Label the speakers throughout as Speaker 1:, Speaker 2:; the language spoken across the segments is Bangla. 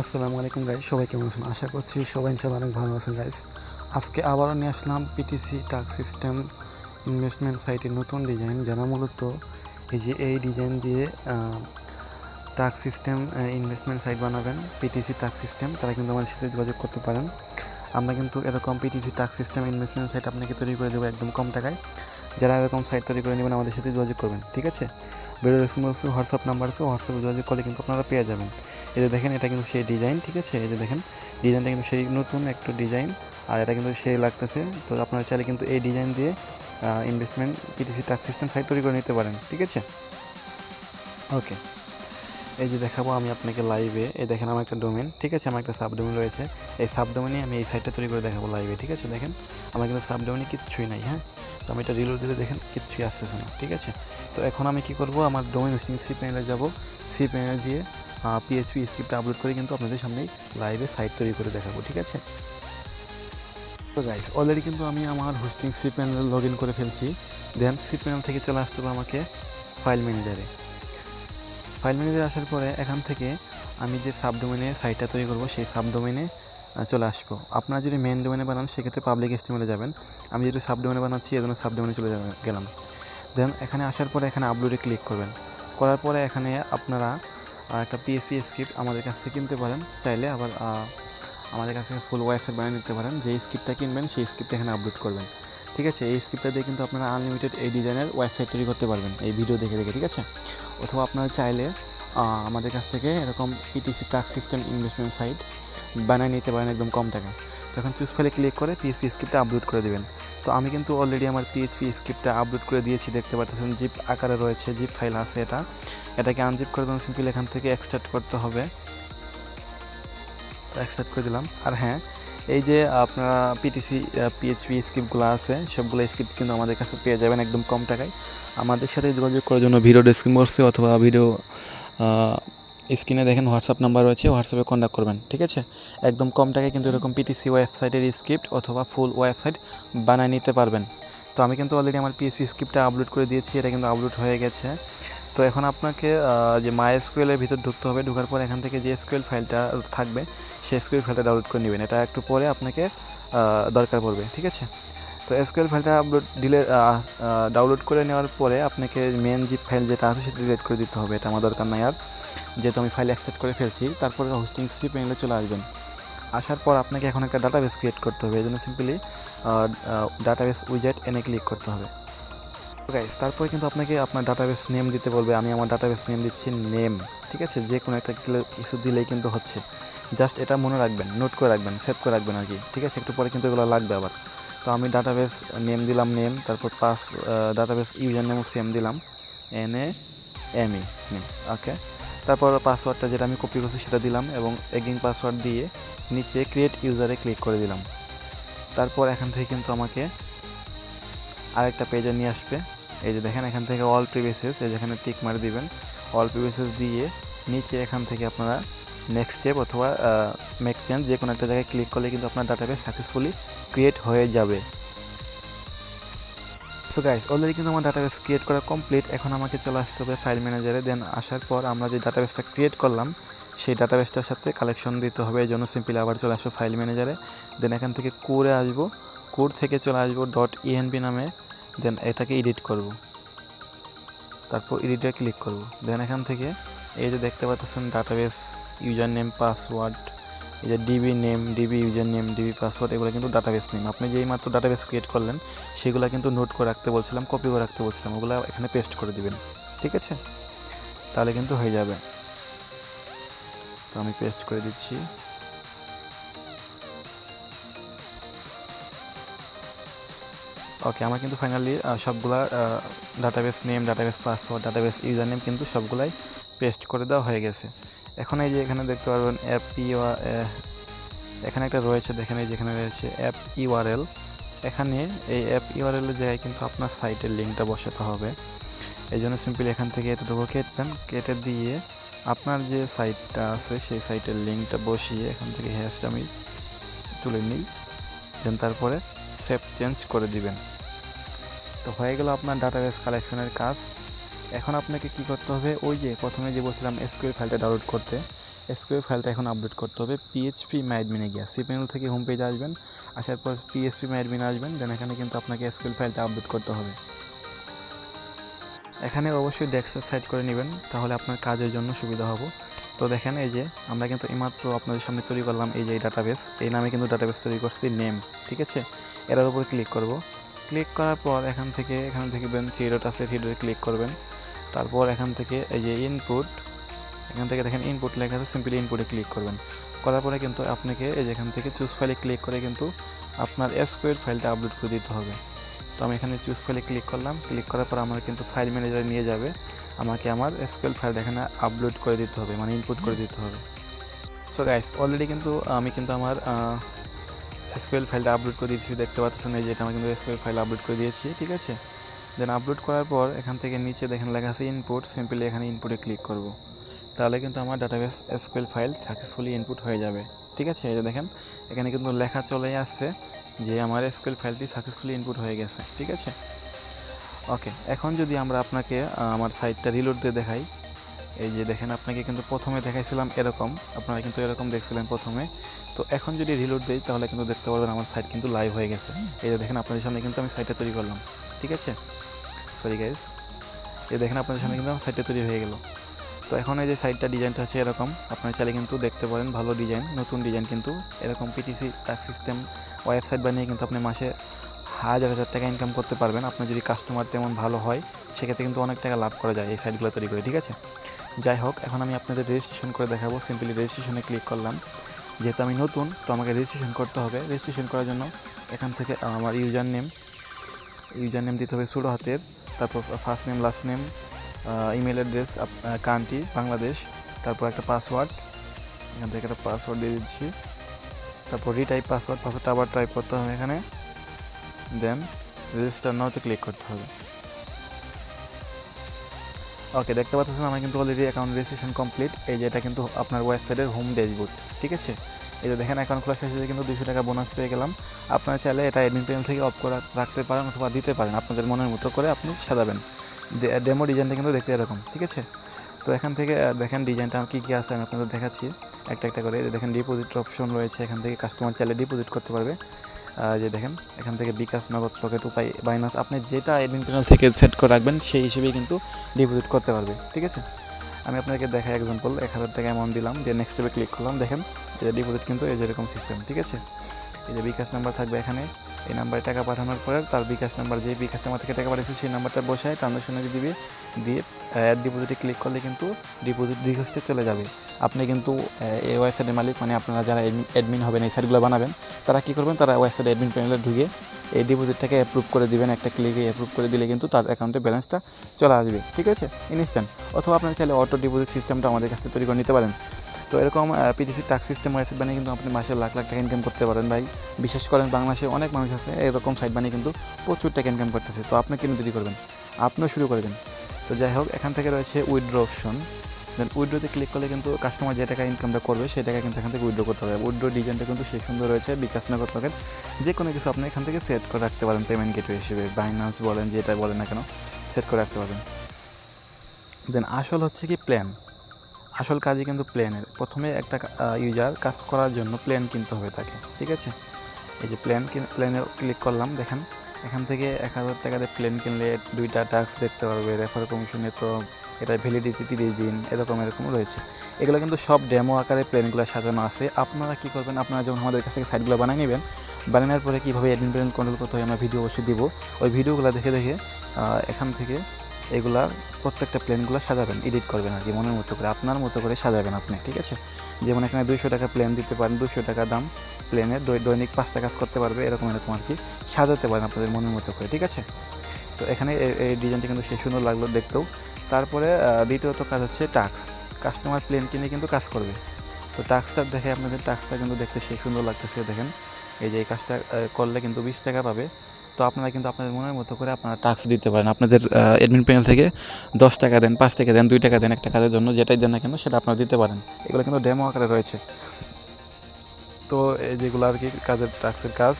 Speaker 1: আসসালামু আলাইকুম গাইস সবাই কেমন আছেন? আশা করছি সবাই ইনশাল্লাহ অনেক ভালো আছেন গাইস আজকে আবারও নিয়ে আসলাম পিটিসি টাক সিস্টেম ইনভেস্টমেন্ট সাইটের নতুন ডিজাইন যারা মূলত এই যে এই ডিজাইন দিয়ে টাক সিস্টেম ইনভেস্টমেন্ট সাইট বানাবেন পিটিসি টাক সিস্টেম তারা কিন্তু আমাদের সাথে যোগাযোগ করতে পারেন। আমরা কিন্তু এরকম পিটিসি টাক সিস্টেম ইনভেস্টমেন্ট সাইট আপনাকে তৈরি করে দেবো একদম কম টাকায়। যারা এরকম সাইট তৈরি করে নেবেন আমাদের সাথে যোগাযোগ করবেন, ঠিক আছে? ভিডিও রেসপন্স হোয়াটসঅ্যাপ নাম্বার আছে, হোয়াটসঅ্যাপে যোগাযোগ করলে কিন্তু আপনারা পেয়ে যাবেন। এই যে দেখেন, এটা কিন্তু সেই ডিজাইন, ঠিক আছে? এই যে দেখেন, ডিজাইনটা কিন্তু সেই নতুন একটা ডিজাইন, আর এটা কিন্তু সেই লাগতেছে। তো আপনারা চাইলে কিন্তু এই ডিজাইন দিয়ে ইনভেস্টমেন্ট পিটিসি টাক সিস্টেম সাইট তৈরি করে নিতে পারেন, ঠিক আছে? ওকে এই যে দেখাবো আমি আপনাকে লাইভে এই দেখেন, আমার একটা ডোমেন ঠিক আছে? আমার একটা সাবডোমেন রয়েছে। এই সাবডোমেনে আমি এই সাইটটা তৈরি করে দেখাবো লাইভে ঠিক আছে? দেখেন, আমার কিন্তু সাবডোমেনে কিচ্ছুই নাই হ্যাঁ? তো আমি এটা রিলোড দিলে দেখেন কিচ্ছুই আসতেছে না, ঠিক আছে? তো এখন আমি কি করব? আমার ডোমেন হোস্টিং সি প্যানেলে যাব। সি প্যানেলে গিয়ে পিএইচপি স্ক্রিপ্টটা আপলোড করে কিন্তু আপনাদের সামনেই লাইভে সাইট তৈরি করে দেখাবো, ঠিক আছে? তো গাইস অলরেডি কিন্তু আমি আমার হোস্টিং সি প্যানেলে লগ ইন করে ফেলছি। দেন সি প্যানেল থেকে চলে আসতে হবে আমাকে ফাইল ম্যানেজারে ফাইল ম্যানেজারে আসার পরে এখান থেকে আমি যে সাবডোমেনে সাইটটা তৈরি করব, সেই সাবডোমেনে চলে আসব। আপনারা যদি মেন ডোমেনে বানান, সেক্ষেত্রে পাবলিক এস্টিমেলে যাবেন। আমি যদি সাবডোমেনে বানাচ্ছি, এজন্য সাবডোমেনে চলে যাবে গেলাম। দেন এখানে আসার পরে এখানে আপলোডে ক্লিক করবেন। করার পরে এখানে আপনারা একটা পিএসপি স্ক্রিপ্ট আমাদের কাছ থেকে কিনতে পারেন। চাইলে আবার আমাদের কাছে ফুল ওয়েবসাইট বানিয়ে নিতে পারেন। যে স্ক্রিপ্টটা কিনবেন, সেই স্ক্রিপ্টটা এখানে আপলোড করবেন। ঠিক আছে? এই স্ক্রিপ্টটা দিয়ে কিন্তু আপনারা আনলিমিটেড এই ডিজাইনের ওয়েবসাইট তৈরি করতে পারবেন। এই ভিডিও দেখে দেখে, ঠিক আছে? অথবা আপনারা চাইলে আমাদের কাছ থেকে এরকম পিটিসি টাক সিস্টেম ইনভেস্টমেন্ট সাইট বানিয়ে নিতে পারেন একদম কম টাকায় তখন চুজ ফাইলে ক্লিক করে পিএইচপি স্ক্রিপ্টটা আপলোড করে দেবেন। তো আমি কিন্তু অলরেডি আমার পিএইচপি স্ক্রিপ্টটা আপলোড করে দিয়েছি, দেখতে পাচ্ছেন জিপ আকারে রয়েছে জিপ ফাইল আছে এটা। এটাকে আনজিপ করে দেবেন সিম্পল এখান থেকে এক্সট্রাক্ট করতে হবে। তো এক্সট্রাক্ট করে দিলাম। আর হ্যাঁ এই যে আপনারা পিটিসি পিএইচপি স্ক্রিপ্টগুলো আছে, সবগুলো স্ক্রিপ্ট কিন্তু আমাদের কাছে পেয়ে যাবেন একদম কম টাকায়। আমাদের সাথে যোগাযোগ করার জন্য ভিডিও ডেসক্রিপ বক্সে অথবা ভিডিও স্ক্রিনে দেখেন হোয়াটসঅ্যাপ নাম্বার রয়েছে, হোয়াটসঅ্যাপে কন্ট্যাক্ট করবেন, ঠিক আছে? একদম কম টাকায় কিন্তু এরকম পিটিসি ওয়েবসাইটের স্ক্রিপ্ট অথবা ফুল ওয়েবসাইট বানিয়ে নিতে পারবেন। তো আমি কিন্তু অলরেডি আমার পিএসপি স্ক্রিপ্টটা আপলোড করে দিয়েছি, এটা কিন্তু আপলোড হয়ে গেছে। তো এখন আপনাকে যে মাই এসকিউএলের ভিতর ঢুকতে হবে, ঢোকার পর এখান থেকে যে এসকিউএল ফাইলটা থাকবে, সেই এসকিউএল ফাইলটা ডাউনলোড করে নেবেন। এটা একটু পরে আপনাকে দরকার পড়বে, ঠিক আছে? তো এসকিউএল ফাইলটা আপলোড ডিলে ডাউনলোড করে নেওয়ার পরে আপনাকে মেন জিপ ফাইল যেটা আছে সেটা ডিলিট করে দিতে হবে, এটা আমার দরকার নাই আর। যেহেতু আমি ফাইল এক্সট্রাক্ট করে ফেলছি, তারপরে হোস্টিং সি প্যানেলে চলে আসবেন। আসার পর আপনাকে এখন একটা ডাটাবেস ক্রিয়েট করতে হবে, এই জন্য সিম্পলি ডাটাবেস উইজেট এনে ক্লিক করতে হবে। গাইস তারপরে কিন্তু আপনাকে আপনার ডাটাবেস নেম দিতে বলবে, আমি আমার ডাটাবেস নেম দিচ্ছি নেম ঠিক আছে? যে কোনো একটা কিছু দিলেই কিন্তু হচ্ছে। জাস্ট এটা মনে রাখবেন নোট করে রাখবেন সেভ করে রাখবেন আর কি, ঠিক আছে? একটু পরে কিন্তু এগুলো লাগবে আবার। তো আমি ডাটাবেস নেম দিলাম নেম তারপর পাস ডাটাবেস ইউজার নেমও সেম দিলাম N A M E name okay তারপর পাসওয়ার্ডটা যেটা আমি কপি করছি সেটা দিলাম এবং এগিং পাসওয়ার্ড দিয়ে নিচে ক্রিয়েট ইউজারে ক্লিক করে দিলাম। তারপর এখান থেকে কিন্তু আমাকে আরেকটা পেজে নিয়ে আসবে। এই যে দেখেন, এখান থেকে অল প্রিভিয়াসেস এই যেখানে টিক মারি দিবেন। অল প্রিভিয়াসেস দিয়ে নিচে এখান থেকে আপনারা নেক্সট স্টেপ অথবা মেক চেঞ্জ যে কোনো একটা জায়গায় ক্লিক করলে কিন্তু আপনার ডাটাবেস সাকসেসফুলি ক্রিয়েট হয়ে যাবে। সো গাইস অলরেডি কিন্তু আমার ডাটাবেস ক্রিয়েট করা কমপ্লিট এখন আমাকে চলে আসতে হবে ফাইল ম্যানেজারে দেন আসার পর আমরা যে ডাটাবেসটা ক্রিয়েট করলাম, সেই ডাটাবেসটার সাথে কালেকশন দিতে হবে। এই জন্য সিম্পলি আবার চলে আসব ফাইল ম্যানেজারে দেন এখান থেকে কোরে আসব। কোর থেকে চলে আসব. ডট ইএনপি নামে। দেন এটাকে এডিট করব। তারপর এডিটে ক্লিক করব। দেন এখান থেকে এই যে দেখতে পাচ্ছেন ডাটাবেস ইউজার নেম পাসওয়ার্ড এই যে DB name DB user name DB password এগুলো কিন্তু ডাটাবেস নেম আপনি যেই মাত্র ডাটাবেস ক্রিয়েট করলেন, সেগুলো কিন্তু নোট করে রাখতে বলছিলাম কপি করে রাখতে বলছিলাম, ওগুলো এখানে পেস্ট করে দিবেন। ঠিক আছে? তাহলে কিন্তু হয়ে যাবে। তো আমি পেস্ট করে দিচ্ছি। ওকে আমার কিন্তু ফাইনালি সবগুলা database name database password database user name কিন্তু সবগুলাই পেস্ট করে দেওয়া হয়ে গেছে। এখন এই যে এখানে দেখতে পারবেন অ্যাপ ইউ এখানে একটা রয়েছে, দেখেন এই যেখানে রয়েছে অ্যাপ ইউআরএল এখানে এই অ্যাপ ইউআরএলের জায়গায় কিন্তু আপনার সাইটের লিঙ্কটা বসাতে হবে। এই জন্য সিম্পলি এখান থেকে এতটুকু কেটবেন কেটে দিয়ে আপনার যে সাইটটা আছে, সেই সাইটের লিঙ্কটা বসিয়ে এখান থেকে হ্যাশটা আমি তুলে নিই। দেন তারপরে সেভ চেঞ্জ করে দিবেন। তো হয়ে গেল আপনার ডাটাবেস কালেকশনের কাজ। এখন আপনাকে কি করতে হবে? ওই যে প্রথমে যে বলছিলাম এসকিউএল ফাইলটা ডাউনলোড করতে এসকিউএল ফাইলটা এখন আপডেট করতে হবে। পিএইচপি ম্যাডমিনে গিয়ে সিপিএল থেকে হোম পেজে আসবেন। আসার পর পিএইচপি ম্যাডমিনে আসবেন। দেন এখানে কিন্তু আপনাকে এসকিউএল ফাইলটা আপডেট করতে হবে। এখানে অবশ্যই ডেস্কটপ সাইট করে নেবেন। তাহলে আপনার কাজের জন্য সুবিধা হবে। তো দেখেন, এই যে আমরা কিন্তু এইমাত্র আপনাদের সামনে তৈরি করলাম এই যে ডাটাবেস এই নামে কিন্তু ডাটাবেস তৈরি করছি নেম ঠিক আছে? এটার উপর ক্লিক করব। ক্লিক করার পর এখান থেকে এখান থেকে থ্রি ডট আছে থ্রি ডটে ক্লিক করবেন। তারপর এখান থেকে এই যে ইনপুট এখান থেকে দেখেন ইনপুট লেখা আছে সিম্পলি ইনপুটে ক্লিক করবেন। করার পরে কিন্তু আপনাকে এই যে এখান থেকে চুজ ফাইলে ক্লিক করে কিন্তু আপনার এসকিউএল ফাইলটা আপলোড করে দিতে হবে। তো আমি এখানে চুজ ফাইলে ক্লিক করলাম। ক্লিক করার পর আমার কিন্তু ফাইল ম্যানেজারে নিয়ে যাবে। আমাকে আমার এসকিউএল ফাইলটা এখানে আপলোড করে দিতে হবে মানে ইনপুট করে দিতে হবে। সো গাইস অলরেডি কিন্তু আমি কিন্তু আমার এসকিউএল ফাইলটা আপলোড করে দিয়েছি। দেখতে পাচ্ছেন এই যে এটা আমি কিন্তু এসকিউএল ফাইল আপলোড করে দিয়েছি, ঠিক আছে? দেন আপলোড করার পর এখান থেকে নিচে দেখেন লেখা আছে ইনপুট সিম্পলি এখানে ইনপুটে ক্লিক করব। তাহলে কিন্তু আমার database SQL file successfully input হয়ে যাবে। ঠিক আছে? এই যে দেখেন, এখানে কিন্তু লেখা চলে আসছে যে আমার এসকিউএল ফাইলটি সাকসেসফুলি ইনপুট হয়ে গেছে। ঠিক আছে? ওকে এখন যদি আমরা আপনাকে আমার সাইটটা রিলোড দিয়ে দেখাই। এই যে দেখেন, আপনাকে কিন্তু প্রথমে দেখাইছিলাম এরকম। আপনারা কিন্তু এরকম দেখছিলেন প্রথমে। তো এখন যদি রিলোড দিই, তাহলে কিন্তু দেখতে পারবেন আমার সাইট কিন্তু লাইভ হয়ে গেছে। এই যে দেখেন, আপনাদের সামনে কিন্তু আমি সাইটটা তৈরি করলাম। ঠিক আছে? সরি গাইস এই দেখেন আপনাদের সামনে কিন্তু আমার সাইটটা তৈরি হয়ে গেল। তো এখন এই যে সাইডটা ডিজাইনটা আছে এরকম, আপনারা চাইলে কিন্তু দেখতে পারেন ভালো ডিজাইন নতুন ডিজাইন কিন্তু। এরকম পিটিসি টাক সিস্টেম ওয়েবসাইট বানিয়ে কিন্তু আপনি মাসে হাজার হাজার টাকা ইনকাম করতে পারবেন। আপনার যদি কাস্টমার তেমন ভালো হয়, সেক্ষেত্রে কিন্তু অনেক টাকা লাভ করা যায় এই সাইটগুলো তৈরি করে, ঠিক আছে? যাই হোক, এখন আমি আপনাদের রেজিস্ট্রেশন করে দেখাবো। সিম্পলি রেজিস্ট্রেশনে ক্লিক করলাম। যেহেতু আমি নতুন, তো আমাকে রেজিস্ট্রেশন করতে হবে। রেজিস্ট্রেশন করার জন্য এখান থেকে আমার ইউজার নেম ইউজার নেম দিতে হবে ষোলো হাতের তারপর first name last name email address country Bangladesh, তারপর একটা পাসওয়ার্ড এখান থেকে একটা পাসওয়ার্ড দিয়ে দিচ্ছি। তারপর রিটাইপ পাসওয়ার্ড পাসওয়ার্ডটা আবার টাইপ করতে হবে এখানে। দেন রেজিস্টার নাওতে ক্লিক করতে হবে। ওকে দেখতে পাচ্ছেন, আমার কিন্তু অলরেডি অ্যাকাউন্ট রেজিস্ট্রেশন কমপ্লিট এই যে এটা কিন্তু আপনার ওয়েবসাইটের হোম ড্যাশবোর্ড ঠিক আছে? এই যে দেখেন অ্যাকাউন্ট খোলার শেষে কিন্তু দুশো টাকা বোনাস পেয়ে গেলাম। আপনারা চাইলে এটা অ্যাডমিন প্যানেল থেকে অফ করা, রাখতে পারেন অথবা দিতে পারেন। আপনাদের মনের মতো করে আপনি সাজাবেন। ডেমো ডিজাইনটা কিন্তু দেখতে এরকম, ঠিক আছে? তো এখান থেকে দেখেন ডিজাইনটা কী কী আছে আমি আপনাদের দেখাচ্ছি। একটা একটা করে দেখেন ডিপোজিট অপশন রয়েছে। এখান থেকে কাস্টমার চাইলে ডিপোজিট করতে পারবে। যে দেখেন, এখান থেকে বিকাশ নগদ রকেট উপায় বাইনাস আপনি যেটা অ্যাডমিন প্যানেল থেকে সেট করে রাখবেন, সেই হিসেবেই কিন্তু ডিপোজিট করতে পারবে, ঠিক আছে? আমি আপনাকে দেখাই এক্সাম্পল এক হাজার টাকা অ্যামাউন্ট দিলাম, দিয়ে নেক্সট স্টেপে ক্লিক করলাম, দেখেন যে ডিপোজিট কিন্তু এই যেরকম সিস্টেম ঠিক আছে? এই যে বিকাশ নাম্বার থাকবে এখানে, এই নাম্বারে টাকা পাঠানোর পরে তার বিকাশ নাম্বার যে বিকাশ নাম্বার থেকে টাকা পাঠিয়েছে, সেই নাম্বারটা বসায় ট্রানজাকশনে দিবে দিয়ে অ্যাড ডিপোজিটে ক্লিক করলে কিন্তু ডিপোজিট রিকোয়েস্টে চলে যাবে। আপনি কিন্তু এই ওয়েবসাইটের মালিক মানে আপনারা যারা অ্যাডমিন হবেন, এই সাইটগুলো বানাবেন, তারা কী করবেন, তারা ওয়েবসাইট অ্যাডমিন প্যানেলে ঢুকে এই ডিপোজিটটাকে অ্যাপ্রুভ করে দিবেন। একটা ক্লিকে অ্যাপ্রুভ করে দিলে কিন্তু তার অ্যাকাউন্টে ব্যালেন্সটা চলে আসবে, ঠিক আছে? ইনস্ট্যান্ট অথবা আপনারা চাইলে অটো ডিপোজিট সিস্টেমটা আমাদের কাছে তৈরি করে নিতে পারেন। তো এরকম পিটিসি টাক সিস্টেম ওয়েবসাইট বানিয়ে কিন্তু আপনি মাসে লাখ লাখ টাকা ইনকাম করতে পারেন ভাই। বিশেষ করেন বাংলাদেশে অনেক মানুষ আছে, এরকম সাইট বানিয়ে কিন্তু প্রচুর টাকা ইনকাম করতেছে। তো আপনি কেন তৈরি করবেন? আপনিও শুরু করে দিন। তো যাই হোক, এখান থেকে রয়েছে উইড্রো অপশন দেন উইথড্রোতে ক্লিক করলে কিন্তু কাস্টমার যে টাকা ইনকামটা করবে, সেই টাকা কিন্তু এখান থেকে উইথড্র করতে পারবে উইথড্র ডিজাইনটা কিন্তু সেই সুন্দর রয়েছে, বিকাশ নগর পকেট যে কোনো কিছু আপনি এখান থেকে সেট করে রাখতে পারেন পেমেন্ট গেটওয়ে হিসেবে। বাইনান্স বলেন, যেটা বলেন না কেন সেট করে রাখতে পারবেন। দেন আসল হচ্ছে কি প্ল্যান আসল কাজই কিন্তু প্ল্যানের প্রথমে একটা ইউজার কাজ করার জন্য প্ল্যান কিনতে হবে তাকে, ঠিক আছে? এই যে প্ল্যান প্ল্যানে ক্লিক করলাম, দেখেন। এখান থেকে এক হাজার টাকাতে প্লেন কিনলে দুইটা টাস্ক দেখতে পারবে রেফার কমিশনে তো এটা ভ্যালিডিটি তিরিশ দিন, এরকম এরকম রয়েছে। এগুলো কিন্তু সব ডেমো আকারে প্ল্যানগুলো সাজানো আছে। আপনারা কী করবেন? আপনারা যেমন আমাদের কাছে সাইটগুলো বানিয়ে নেবেন বানানোর পরে কীভাবে অ্যাডমিন প্লেন কন্ট্রোল করতে হয় আমরা ভিডিও অবশ্যই দেবো। ওই ভিডিওগুলো দেখে দেখে এখান থেকে এগুলা প্রত্যেকটা প্লেনগুলো সাজাবেন, এডিট করবেন আর কি, মনের মতো করে, আপনার মতো করে সাজাবেন আপনি, ঠিক আছে? যেমন এখানে দুইশো টাকা প্লেন দিতে পারেন দুশো টাকা দাম প্লেনের দৈনিক পাঁচটা কাজ করতে পারবে, এরকম এরকম আর কি, সাজাতে পারেন আপনাদের মনের মতো করে, ঠিক আছে? তো এখানে এই ডিজাইনটা কিন্তু সে সুন্দর লাগল দেখতেও। তারপরে দ্বিতীয়ত কাজ হচ্ছে টাক্স কাস্টমার প্লেন কিনে কিন্তু কাজ করবে। তো টাক্সটা দেখে আপনাদের টাক্সটা কিন্তু দেখতে সে সুন্দর লাগতেছে, দেখেন। এই যে এই কাজটা করলে কিন্তু বিশ টাকা পাবে। তো আপনারা কিন্তু আপনাদের মনের মতো করে আপনারা টাক্স দিতে পারেন। আপনাদের অ্যাডমিন প্যানেল থেকে দশ টাকা দেন, পাঁচ টাকা দেন, দুই টাকা দেন একটা কাজের জন্য যেটাই দেন না কেন সেটা আপনারা দিতে পারেন। এগুলো কিন্তু ডেমো আকারে রয়েছে। তো এই যেগুলো আর কি কাজের টাক্সের কাজ,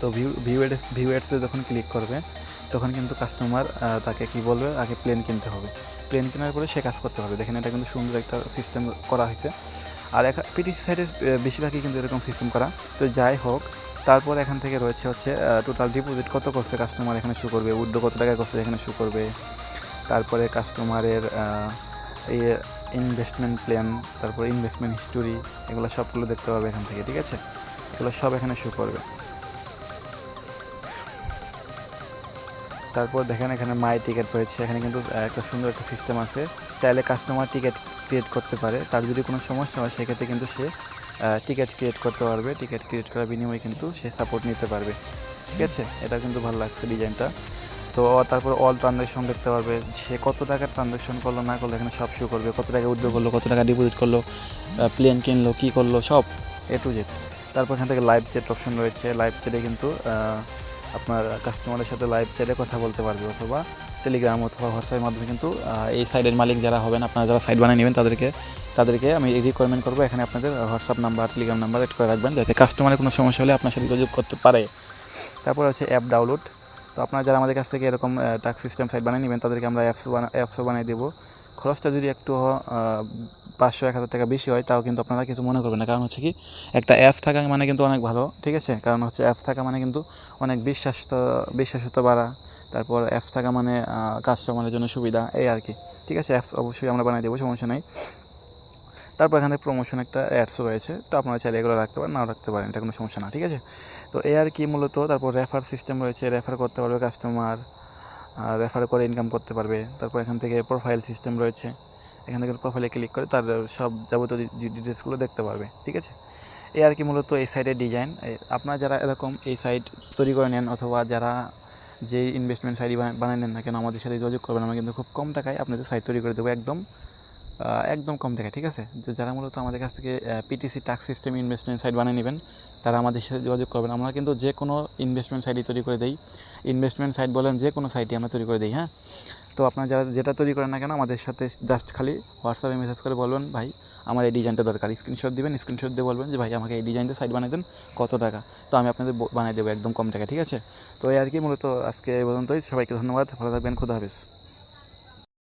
Speaker 1: তো ভিউ ভিউ ভিউ অ্যাডসে যখন ক্লিক করবে,
Speaker 2: তখন কিন্তু কাস্টমার তাকে কি বলবে? আগে প্লেন কিনতে হবে। প্লেন কেনার পরে সে কাজ করতে পারবে। দেখেন এটা কিন্তু সুন্দর একটা সিস্টেম করা হয়েছে। আর পিটিসি সাইডে বেশিরভাগই কিন্তু এরকম সিস্টেম করা। তো যাই হোক তারপর এখান থেকে রয়েছে হচ্ছে টোটাল ডিপোজিট কত করছে কাস্টমার এখানে শু করবে? উড্ডো কত টাকা করছে এখানে শু করবে? তারপরে কাস্টমারের এই ইনভেস্টমেন্ট প্ল্যান তারপর ইনভেস্টমেন্ট হিস্টোরি এগুলো সবগুলো দেখতে পাবে এখান থেকে, ঠিক আছে? এগুলো সব এখানে শো করবে। তারপর দেখেন এখানে মাই টিকিট রয়েছে, এখানে কিন্তু একটা সুন্দর একটা সিস্টেম আছে। চাইলে কাস্টমার টিকিট ক্রিয়েট করতে পারে, তার যদি কোনো সমস্যা হয়, সেক্ষেত্রে কিন্তু সে টিকিট ক্রিয়েট করতে পারবে টিকিট ক্রিয়েট করার বিনিময়ে কিন্তু সে সাপোর্ট নিতে পারবে। ঠিক আছে? এটা কিন্তু ভালো লাগছে ডিজাইনটা তো তারপর অল ট্রানজ্যাকশন দেখতে পারবে, সে কত টাকার ট্রানজ্যাকশন করল, না করল, এখানে সব শো করবে। কত টাকা উদ্যোগ করল, কত টাকা ডিপোজিট করল প্লেন কিনলো, কী করল, সব এ টু জেড তারপর এখান থেকে লাইভ চ্যাট অপশন রয়েছে। লাইভ চ্যাটে কিন্তু আপনার কাস্টমারের সাথে লাইভ চ্যাটে কথা বলতে পারবে অথবা টেলিগ্রাম অথবা হোয়াটসঅ্যাপের মাধ্যমে কিন্তু এই সাইডের মালিক যারা হবেন, আপনারা যারা সাইড বানিয়ে নেবেন, তাদেরকে তাদেরকে আমি রিকোয়ারমেন্ট করব। এখানে আপনাদের WhatsApp number Telegram number add করে রাখবেন, যাতে কাস্টমারের কোনো সমস্যা হলে আপনার সাথে যোগাযোগ করতে পারে। তারপর হচ্ছে অ্যাপ ডাউনলোড তো আপনারা যারা আমাদের কাছ থেকে এরকম টাক সিস্টেম সাইট বানিয়ে নেবেন, তাদেরকে আমরা অ্যাপস বানা অ্যাপসও বানিয়ে দেবো। খরচটা যদি একটু পাঁচশো এক হাজার টাকা বেশি হয়, তাও কিন্তু আপনারা কিছু মনে করবেন না। কারণ হচ্ছে কি, একটা অ্যাপ থাকা মানে কিন্তু অনেক ভালো, ঠিক আছে? কারণ হচ্ছে অ্যাপ থাকা মানে কিন্তু অনেক বিশ্বাস বিশ্বাসতা বাড়া। তারপর অ্যাপস থাকা মানে কাস্টমারের জন্য সুবিধা, এই আর কি। ঠিক আছে? অ্যাপস অবশ্যই আমরা বানিয়ে দেবো, সমস্যা নেই। তারপর এখানে প্রমোশন একটা অ্যাডসও রয়েছে, তো আপনারা চাইলে এগুলো রাখতে পারেন, নাও রাখতে পারেন, এটা কোনো সমস্যা না, ঠিক আছে? তো এ আর কি মূলত, তারপর রেফার সিস্টেম রয়েছে রেফার করতে পারবে কাস্টমার রেফার করে ইনকাম করতে পারবে। তারপর এখান থেকে প্রোফাইল সিস্টেম রয়েছে। এখান থেকে প্রোফাইলে ক্লিক করে তার সব যাবতীয় ডিটেলসগুলো দেখতে পারবে, ঠিক আছে? এই আর কি মূলত এই সাইডের ডিজাইন আপনারা যারা এরকম এই সাইট তৈরি করে নেন অথবা যারা যে ইনভেস্টমেন্ট সাইট বানিয়ে নেন না কেন, আমাদের সাথে যোগাযোগ করবেন, আমরা কিন্তু খুব কম টাকায় আপনাদের সাইট তৈরি করে দেবো, একদম একদম কম টাকায়, ঠিক আছে? যে যারা মূলত আমাদের কাছ থেকে PTC tasks system investment site বানিয়ে নেবেন, তারা আমাদের সাথে যোগাযোগ করবেন। আমরা কিন্তু যে কোনো ইনভেস্টমেন্ট সাইটই তৈরি করে দিই। ইনভেস্টমেন্ট সাইট বলেন যে কোনো সাইটই আমরা তৈরি করে দিই হ্যাঁ? তো আপনারা যারা, যেটা তৈরি করেন না কেন, আমাদের সাথে জাস্ট খালি হোয়াটসঅ্যাপে মেসেজ করে বলবেন, ভাই, আমার এই ডিজাইনটা দরকার। স্ক্রিনশট দেবেন স্ক্রিনশট দিয়ে বলবেন যে, ভাই, আমাকে এই ডিজাইনটা সাইড বানিয়ে দেন, কত টাকা? তো আমি আপনাদের বানিয়ে দেবো একদম কম টাকা ঠিক আছে? তো এই আর কি, মূলত আজকে এই পর্যন্তই। সবাইকে ধন্যবাদ, ভালো থাকবেন, খুদা হাফেজ।